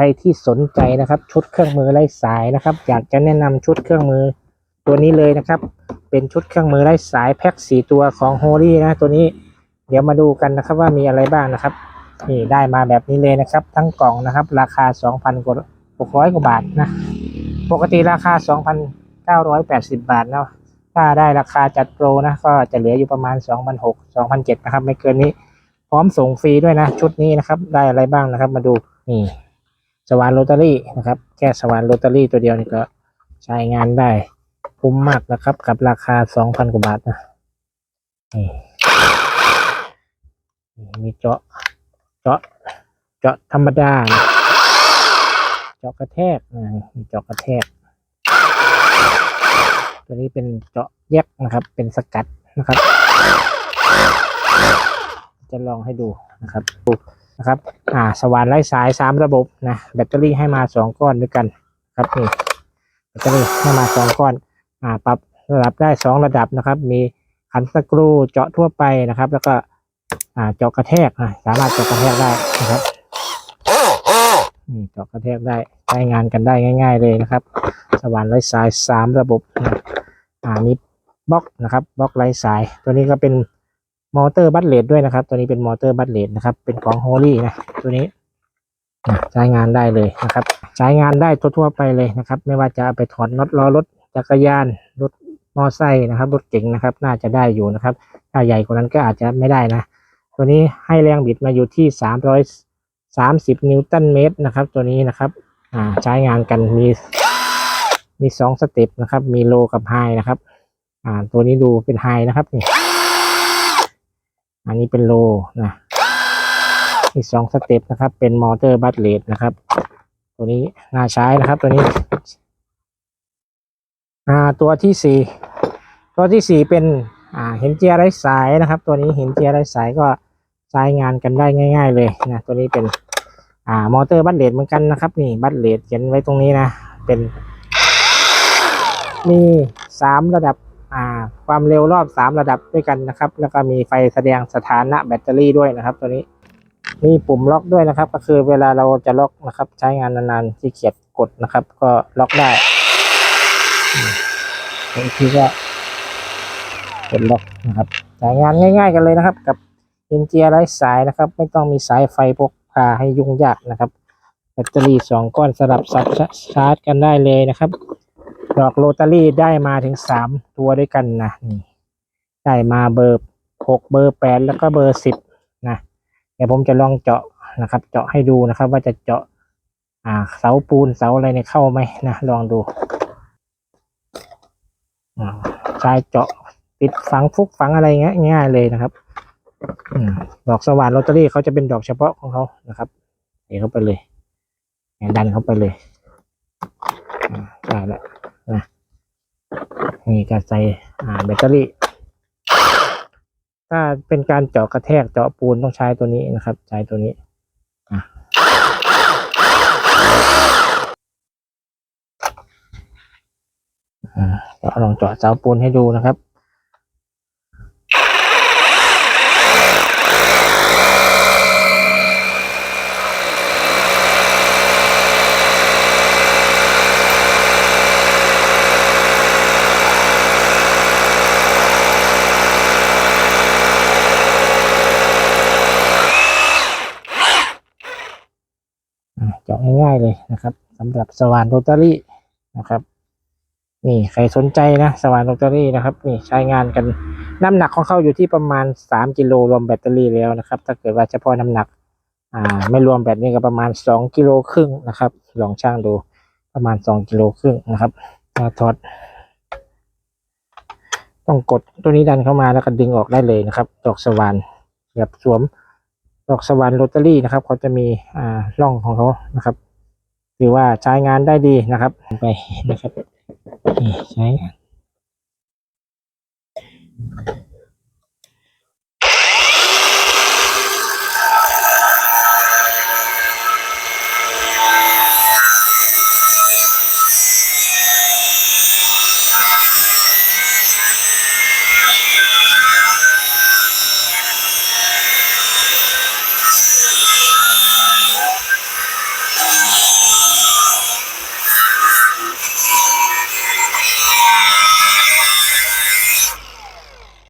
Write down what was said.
ใครที่สนใจนะครับชุดเครื่องมือไร้สายนะครับ อยากจะแนะนำชุดเครื่องมือตัวนี้เลยนะครับ เป็นชุดเครื่องมือไร้สายแพ็คสีตัวของโฮลี่นะตัวนี้เดี๋ยวมาดูกันนะครับว่ามีอะไรบ้างนะครับนี่ได้มาแบบนี้เลยนะครับ ทั้งกล่องนะครับ ราคา 2,000กว่า600กว่าบาทนะปกติราคา 2,980 บาทเนาะถ้าได้ราคาจัดโปรนะก็จะเหลืออยู่ประมาณ 2,600 2,700นะครับไม่เกินนี้ พร้อมส่งฟรีด้วยนะ ชุดนี้นะครับ ได้อะไรบ้างนะครับ มาดูนี่ สวานโรตารี่นะครับ แค่สวานโรตารี่ตัวเดียวนี่ก็ใช้งานได้คุ้มมากนะครับ กับราคา2,000กว่าบาทนะนี่มีเจาะเจาะเจาะธรรมดานะเจาะกระแทกนะมีเจาะกระแทก ตัวนี้เป็นเจาะแยกนะครับ เป็นสกัดนะครับ จะลองให้ดูนะครับดู นะครับอ่าสว่านไร้สายสามระบบนะแบตเตอรี่ให้มาสองก้อนด้วยกันครับนี่แบตเตอรี่ให้มาสองก้อนอ่าปรับระดับได้สองระดับนะครับ มีขันสกรูเจาะทั่วไปนะครับ แล้วก็อ่าเจาะกระแทกนะสามารถเจาะกระแทกได้นะครับนี่เจาะกระแทกได้ใช้งานกันได้ง่าย ๆเลยนะครับ สว่านไร้สายสามระบบอ่ามีบล็อกนะครับบล็อกไร้สาย ตัวนี้ก็เป็น มอเตอร์บัตเลดด้วยนะครับ ตัวนี้เป็นมอเตอร์บัตเลดนะครับ เป็นของโฮลี่นะ ตัวนี้ใช้งานได้เลยนะครับ ใช้งานได้ทั่วๆไปเลยนะครับ ไม่ว่าจะไปถอดน็อตล้อรถจักรยานรถมอไซค์นะครับรถเก๋งนะครับ น่าจะได้อยู่นะครับ ถ้าใหญ่กว่านั้นก็อาจจะไม่ได้นะ ตัวนี้ให้แรงบิดมาอยู่ที่สามร้อยสามสิบนิวตันเมตรนะครับ ตัวนี้นะครับอ่าใช้งานกันมีมีสองสเต็ปนะครับ มีโลกับไฮนะครับ อ่า ตัวนี้ดูเป็นไฮนะครับนี่ อันนี้เป็นโลนะอีกสองสเต็ปนะครับ เป็นมอเตอร์บัตเลดนะครับ ตัวนี้น่าใช้นะครับตัวนี้ อ่าตัวที่สี่ตัวที่สี่เป็นอ่าเห็นเจียร์ไร้สายนะครับ ตัวนี้เห็นเจียร์ไร้สายก็ใช้งานกันได้ง่าย ๆ เลยนะตัวนี้เป็นอ่ามอเตอร์บัตเลดเหมือนกันนะครับ นี่บัตเลดเขียนไว้ตรงนี้นะ เป็นมีสามระดับ ความเร็วรอบสามระดับด้วยกันนะครับ แล้วก็มีไฟแสดงสถานะแบตเตอรี่ด้วยนะครับ ตัวนี้ มีปุ่มล็อกด้วยนะครับ ก็คือเวลาเราจะล็อกนะครับ ใช้งานนานๆที่เกียดกดนะครับ ก็ล็อกได้อืมบางทีก็กดล็อกนะครับใช้งานง่าย ๆ กันเลยนะครับ กับเอ็นเจียไร้สายนะครับ ไม่ต้องมีสายไฟพกพาให้ยุ่งยากนะครับแบตเตอรี่สองก้อนสลับซับชาร์จกันได้เลยนะครับ ดอกโรตารี่ได้มาถึงสามตัวด้วยกันนะนี่ได้มาเบอร์หกเบอร์แปดแล้วก็เบอร์สิบนะเดี๋ยวผมจะลองเจาะนะครับ เจาะให้ดูนะครับ ว่าจะเจาะอ่าเสาปูนเสาอะไรเนี่ยเข้าไหมนะลองดูอ่าใช้เจาะปิดฝังฟุกฝังอะไรเงี้ยง่ายเลยนะครับอดอกสว่านโรตารี่เขาจะเป็นดอกเฉพาะของเขานะครับเทเข้าไปเลยดันเข้าไปเลยได้แล้ว นี่ก็ใส่แบตเตอรี่ ถ้าเป็นการเจาะกระแทกเจาะปูนต้องใช้ตัวนี้นะครับ ใช้ตัวนี้อะอ่าเจาลองเจาะเสาปูนให้ดูนะครับ อะเจาะ ง่ายๆเลยนะครับสำหรับสว่านโรตารี่นะครับ นี่ใครสนใจนะสว่านโรตารี่นะครับ นี่ใช้งานกันน้ำหนักของเขาอยู่ที่ประมาณสามกิโลรวมแบตเตอรี่แล้วนะครับ ถ้าเกิดว่าเฉพาะน้ำหนักอ่าไม่รวมแบตนี่ก็ประมาณสองกิโลครึ่งนะครับ ลองช่างดูประมาณสองกิโลครึ่งนะครับถ้าถอดต้องกดตัวนี้ดันเข้ามาแล้วก็ดึงออกได้เลยนะครับดอกสว่านแบบสวม ดอกสวรรค์ลอตเตอรี่นะครับเขาจะมีอ่าร่องของเขานะครับถือว่าใช้งานได้ดีนะครับ ไปนะครับใช้งาน